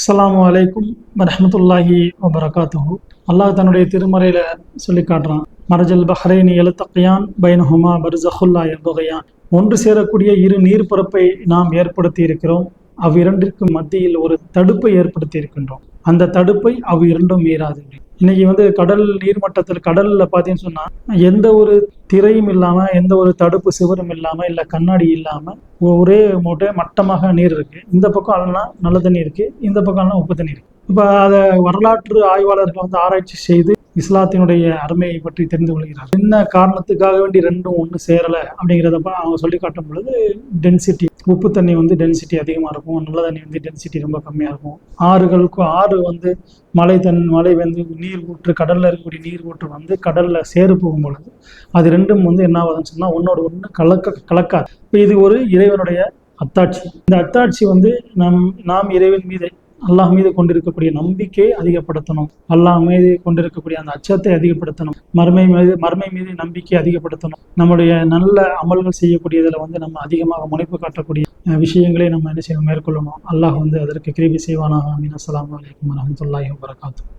அஸ்லாம் வலைக்கும் வரமத்துல்லாஹி வபரகாத்துஹு அல்லாஹ் தன்னுடைய திருமறையில சொல்லி காட்டுறான். மரஜல் பஹ்ரைனி எழுத்தகையான் பைனஹுமா பர்சஹுல்லா எபகையான் ஒன்று சேரக்கூடிய இரு நீர்ப்பரப்பை நாம் ஏற்படுத்தி இருக்கிறோம். அவ்விரண்டிற்கு மத்தியில் ஒரு தடுப்பை ஏற்படுத்தி இருக்கின்றோம். அந்த தடுப்பை அவ் இரண்டும் மீறாது. இன்னைக்கு வந்து கடல் நீர்மட்டத்தில் கடல்ல பார்த்தீங்கன்னு சொன்னா எந்த ஒரு திரையும் இல்லாம எந்த ஒரு தடுப்பு சிவரும் இல்லாம இல்ல கண்ணாடி இல்லாம ஒரே மூட்டை மட்டமாக நீர் இருக்கு. இந்த பக்கம் எல்லாம் நல்ல தண்ணி இருக்கு இந்த பக்கம் எல்லாம் உப்பு தண்ணி இருக்கு. இப்போ அதை வரலாற்று ஆய்வாளர்கள் வந்து ஆராய்ச்சி செய்து இஸ்லாத்தினுடைய அருமையை பற்றி தெரிந்து கொள்கிறார் என்ன காரணத்துக்காக வேண்டி ரெண்டும் ஒன்று சேரலை அப்படிங்கிறதப்ப அவங்க சொல்லி காட்டும் பொழுது டென்சிட்டி உப்பு தண்ணி வந்து டென்சிட்டி அதிகமாக இருக்கும் நல்ல தண்ணி வந்து டென்சிட்டி ரொம்ப கம்மியாக இருக்கும். ஆறுகளுக்கும் ஆறு வந்து மழை தன் மழை வந்து நீர் ஊற்று கடலில் இருக்கக்கூடிய நீர் ஊற்று வந்து கடலில் சேறு போகும் பொழுது அது ரெண்டும் வந்து என்ன ஆகுதுன்னு சொன்னால் ஒன்னோட ஒன்று கலக்க கலக்காது. இப்போ இது ஒரு இறைவனுடைய அத்தாட்சி. இந்த அத்தாட்சி வந்து நம் நாம் இறைவன் மீது அல்லாஹ் மீது கொண்டிருக்கக்கூடிய நம்பிக்கையை அதிகப்படுத்தணும். அல்லாஹ் மீது கொண்டிருக்கக்கூடிய அந்த அச்சத்தை அதிகப்படுத்தணும். மறுமை மீது மறுமை மீது நம்பிக்கை அதிகப்படுத்தணும். நம்முடைய நல்ல அமல்கள் செய்யக்கூடியதில் வந்து நம்ம அதிகமாக முனைப்பு காட்டக்கூடிய விஷயங்களை நம்ம என்ன செய்யணும்? மேற்கொள்ளணும். அல்லாஹ் வந்து அதற்கு கிருபி செய்வானாக. அமீன். அஸ்லாம் வலைக்கம் வரஹ்மத்துல்லாஹி வபரகாத்துஹு